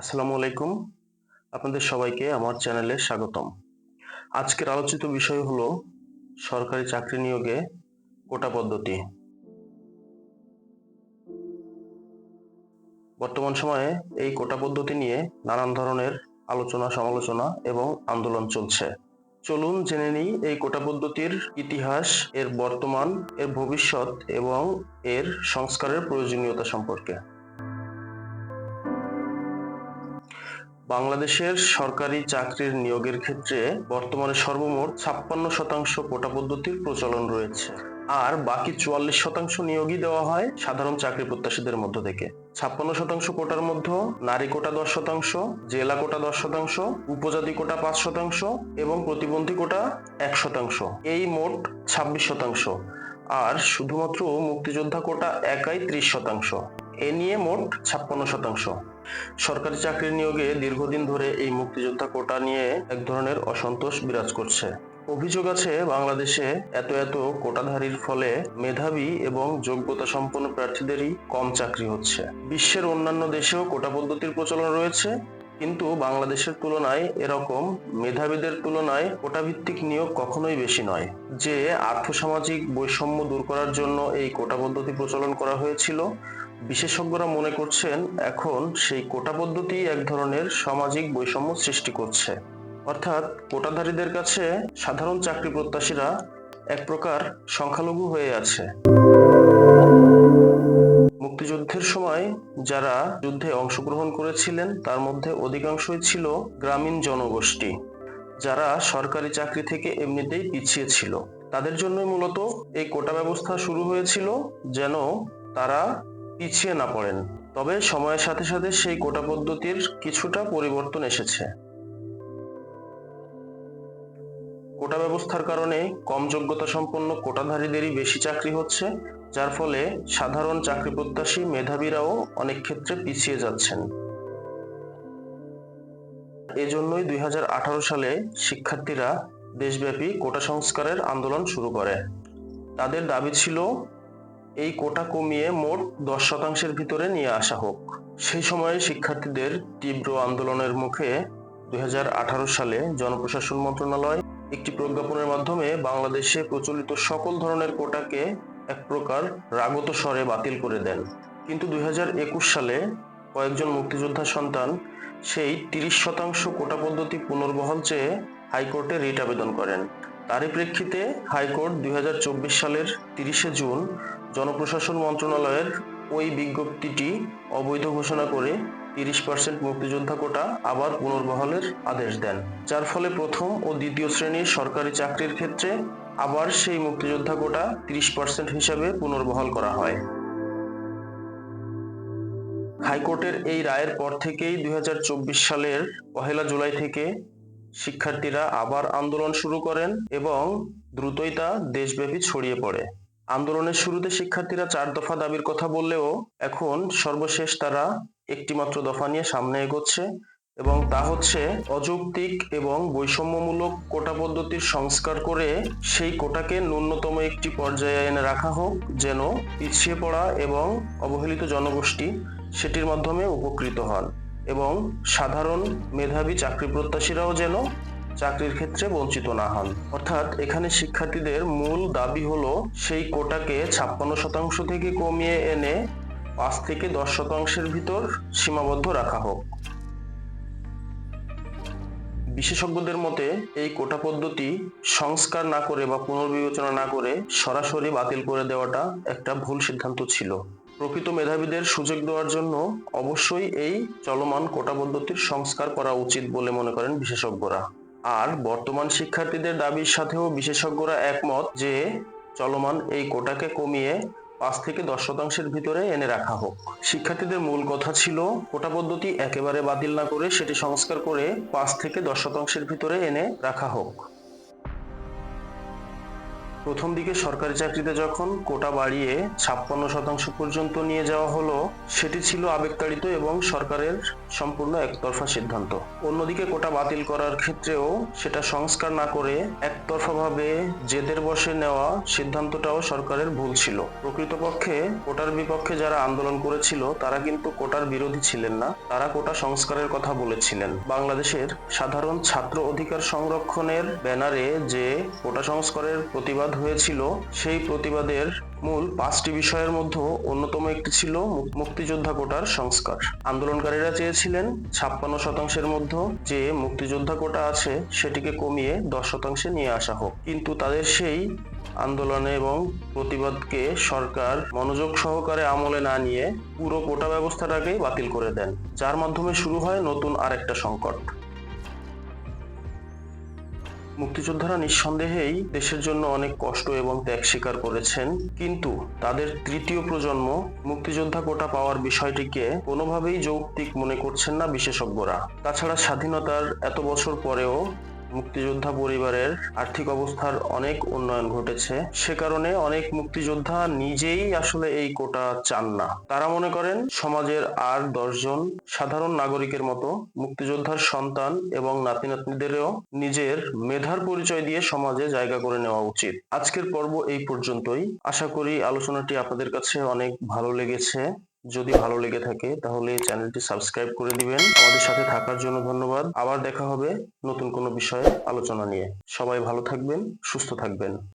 আসসালামু আলাইকুম। আপনাদের সবাইকে আমার চ্যানেলে স্বাগতম। আজকের আলোচিত বিষয় হলো সরকারি চাকরি নিয়োগে কোটা পদ্ধতি। বর্তমান সময়ে এই কোটা পদ্ধতি নিয়ে নানান ধরনের আলোচনা, সমালোচনা এবং আন্দোলন চলছে। চলুন জেনে নিই এই কোটা পদ্ধতির ইতিহাস, এর বর্তমান, এর ভবিষ্যৎ এবং এর সংস্কারের প্রয়োজনীয়তা সম্পর্কে। বাংলাদেশের সরকারি চাকরির নিয়োগের ক্ষেত্রে বর্তমানে সর্বমোট ছাপ্পান্ন শতাংশ কোটা পদ্ধতির প্রচলন রয়েছে। আর বাকি চুয়াল্লিশ শতাংশ নিয়োগই দেওয়া হয় সাধারণ চাকরি প্রত্যাশীদের মধ্য থেকে। ছাপ্পান্ন শতাংশ কোটার মধ্যে নারী কোটা দশ শতাংশ, জেলা কোটা দশ শতাংশ, উপজাতি কোটা পাঁচ শতাংশ এবং প্রতিবন্ধী কোটা এক শতাংশ। এই মোট ছাব্বিশ শতাংশ। আর শুধুমাত্র মুক্তিযোদ্ধা কোটা একাই ত্রিশ শতাংশ। এ নিয়ে মোট ছাপ্পান্ন শতাংশ। সরকারি চাকরির নিয়োগে দীর্ঘদিন ধরে এই মুক্তিযোদ্ধা কোটা নিয়ে এক ধরনের অসন্তোষ বিরাজ করছে। অভিযোগ আছে, বাংলাদেশে এত এত কোটাধারীর ফলে মেধাবী এবং যোগ্যতা সম্পন্ন প্রার্থীদেরই কম চাকরি হচ্ছে। বিশ্বের অন্যান্য দেশেও কোটা পদ্ধতির প্রচলন রয়েছে, কিন্তু বাংলাদেশের তুলনায় এরকম মেধাবীদের তুলনায় কোটাভিত্তিক নিয়োগ কখনোই বেশি নয়। যে আর্থসামাজিক বৈষম্য দূর করার জন্য এই কোটা পদ্ধতি প্রচলন করা হয়েছিল বিশেষজ্ঞরা মনে করছেন এখন সেই কোটা পদ্ধতি এক ধরনের সামাজিক বৈষম্য সৃষ্টি করছে। অর্থাৎ কোটাধারীদের কাছে সাধারণ চাকরি প্রত্যাশীরা এক প্রকার সংখ্যালঘু হয়ে আছে। মুক্তিযুদ্ধের সময় যারা যুদ্ধে অংশগ্রহণ করেছিলেন, তার মধ্যে অধিকাংশই ছিল গ্রামীণ জনগোষ্ঠী, যারা সরকারি চাকরি থেকে এমনিতেই পিছিয়ে ছিল। তাদের জন্যই মূলত এই কোটা ব্যবস্থা শুরু হয়েছিল, যেন তারা পিছিয়ে না পড়েন। তবে সময়ের সাথে সাথে সেই কোটা পদ্ধতির কিছুটা পরিবর্তন এসেছে। কোটা ব্যবস্থার কারণে কম যোগ্যতা সম্পন্ন কোটাধারীদেরই বেশি চাকরি হচ্ছে, যার ফলে সাধারণ চাকরি প্রত্যাশী মেধাবীরাও অনেক ক্ষেত্রে পিছিয়ে যাচ্ছেন। এজন্যই দুই হাজার আঠারো সালে শিক্ষার্থীরা দেশব্যাপী কোটা সংস্কারের আন্দোলন শুরু করে। তাদের দাবি ছিল এই কোটা কমিয়ে মোট দশ শতাংশের ভিতরে নিয়ে আসা হোক। সেই সময়ে শিক্ষার্থীদের তীব্র আন্দোলনের মুখে দু হাজার আঠারো সালে জনপ্রশাসন মন্ত্রণালয় একটি প্রজ্ঞাপনের মাধ্যমে বাংলাদেশে প্রচলিত সকল ধরনের কোটাকে এক প্রকার রাগত স্বরে বাতিল করে দেন। কিন্তু দুই হাজার একুশ সালে কয়েকজন মুক্তিযোদ্ধা সন্তান সেই তিরিশ শতাংশ কোটা পদ্ধতি পুনর্বহাল চেয়ে হাইকোর্টে রিট আবেদন করেন। তারই প্রেক্ষিতে হাইকোর্ট দুই হাজার চব্বিশ সালের তিরিশে জুন জনপ্রশাসন মন্ত্রণালয়ের ওই বিজ্ঞপ্তিটি অবৈধ ঘোষণা করে তিরিশ পার্সেন্ট মুক্তিযোদ্ধা কোটা আবার পুনর্বহালের আদেশ দেন, যার ফলে প্রথম ও দ্বিতীয় শ্রেণির সরকারি চাকরির ক্ষেত্রে আবার সেই মুক্তিযোদ্ধা কোটা তিরিশ পার্সেন্ট হিসাবে পুনর্বহাল করা হয়। হাইকোর্টের এই রায়ের পর থেকেই দুই হাজার চব্বিশ সালের পহেলা জুলাই থেকে শিক্ষার্থীরা আবার আন্দোলন শুরু করেন এবং দ্রুতই তা দেশব্যাপী ছড়িয়ে পড়ে। আন্দোলনের শুরুতে শিক্ষার্থীরা চার দফা দাবির কথা বললেও এখন সর্বশেষ তারা একটিমাত্র দফা নিয়ে সামনে এগোচ্ছে এবং তা হচ্ছে অযৌক্তিক এবং বৈষম্যমূলক কোটা পদ্ধতির সংস্কার করে সেই কোটাকে ন্যূনতম একটি পর্যায়ে এনে রাখা হোক, যেন পিছিয়ে পড়া এবং অবহেলিত জনগোষ্ঠী সেটির মাধ্যমে উপকৃত হন। এবং সাধারণ মেধাবী চাকরি প্রত্যাশীরাও যেন চাকরির ক্ষেত্রে বঞ্চিত না হন। অর্থাৎ এখানে শিক্ষার্থীদের মূল দাবি হলো সেই কোটাকে ছাপ্পান্ন শতাংশ থেকে কমিয়ে এনে পাঁচ থেকে দশ শতাংশের ভিতর সীমাবদ্ধ রাখা হোক। বিশেষজ্ঞদের মতে, এই কোটা পদ্ধতি সংস্কার না করে বা পুনর্বিবেচনা না করে সরাসরি বাতিল করে দেওয়াটা একটা ভুল সিদ্ধান্ত ছিল। প্রকৃত মেধাবীদের সুযোগ দেওয়ার জন্য অবশ্যই এই চলমান কোটা পদ্ধতির সংস্কার করা উচিত বলে মনে করেন বিশেষজ্ঞরা। আর বর্তমান শিক্ষার্থীদের দাবির সাথেও বিশেষজ্ঞরা একমত যে চলমান এই কোটাকে কমিয়ে পাঁচ থেকে দশ শতাংশের ভিতরে এনে রাখা হোক। শিক্ষার্থীদের মূল কথা ছিল কোটা পদ্ধতি একেবারে বাতিল না করে সেটি সংস্কার করে পাঁচ থেকে দশ শতাংশের ভিতরে এনে রাখা হোক। প্রথম দিকে সরকারি চাকরিতে যখন কোটা বাড়িয়ে ছাপ্পান্ন শতাংশ পর্যন্ত নিয়ে যাওয়া হলো, সেটি ছিল আবেগতাড়িত এবং সরকারের সম্পূর্ণ একতরফা সিদ্ধান্ত। অন্যদিকে কোটা বাতিল করার ক্ষেত্রেও সেটা সংস্কার না করে একতরফাভাবে জেদের বসে নেওয়া সিদ্ধান্তটাও সরকারের ভুল ছিল। প্রকৃতপক্ষে কোটার বিপক্ষে যারা আন্দোলন করেছিল, তারা কিন্তু কোটার বিরোধী ছিলেন না, তারা কোটা সংস্কারের কথা বলেছিলেন। বাংলাদেশের সাধারণ ছাত্র অধিকার সংরক্ষণের ব্যানারে যে কোটা সংস্কারের প্রতিবাদ হয়েছিল, সেই প্রতিবাদের মূল পাঁচটি বিষয়ের মধ্যে অন্যতম একটি ছিল মুক্তিযোদ্ধা কোটার সংস্কার। আন্দোলনকারীরা চেয়েছিলেন ছাপ্পান্ন শতাংশের মধ্যে যে মুক্তিযোদ্ধা কোটা আছে সেটিকে কমিয়ে দশ শতাংশে নিয়ে আসা হোক। কিন্তু তাদের সেই আন্দোলনে এবং প্রতিবাদকে সরকার মনোযোগ সহকারে আমলে না নিয়ে পুরো কোটা ব্যবস্থাটাকেই বাতিল করে দেন, যার মাধ্যমে শুরু হয় নতুন আরেকটা সংকট। মুক্তিযোদ্ধারা নিঃসন্দেহেই দেশের জন্য অনেক কষ্ট এবং ত্যাগ স্বীকার করেছেন। কিন্তু তাদের তৃতীয় প্রজন্ম মুক্তিযোদ্ধা কোটা পাওয়ার বিষয়টিকে কোনোভাবেই যৌক্তিক মনে করছেন না বিশেষজ্ঞরা। তাছাড়া স্বাধীনতার এত বছর পরেও মুক্তিযোদ্ধা পরিবারের আর্থিক অবস্থার অনেক উন্নয়ন ঘটেছে। সে কারণে অনেক মুক্তিযোদ্ধা নিজেই আসলে এই কোটা চান না। তারা মনে করেন, সমাজের আর দশজন সাধারণ নাগরিকের মতো মুক্তিযোদ্ধার সন্তান এবং নাতি নাতনিদেরও নিজের মেধার পরিচয় দিয়ে সমাজে জায়গা করে নেওয়া উচিত। আজকের পর্ব এই পর্যন্তই। আশা করি আলোচনাটি আপনাদের কাছে অনেক ভালো লেগেছে। যদি ভালো লেগে থাকে তাহলে চ্যানেলটি সাবস্ক্রাইব করে দিবেন। আমাদের সাথে থাকার জন্য ধন্যবাদ। আবার দেখা হবে নতুন কোনো বিষয়ে আলোচনা নিয়ে। সবাই ভালো থাকবেন, সুস্থ থাকবেন।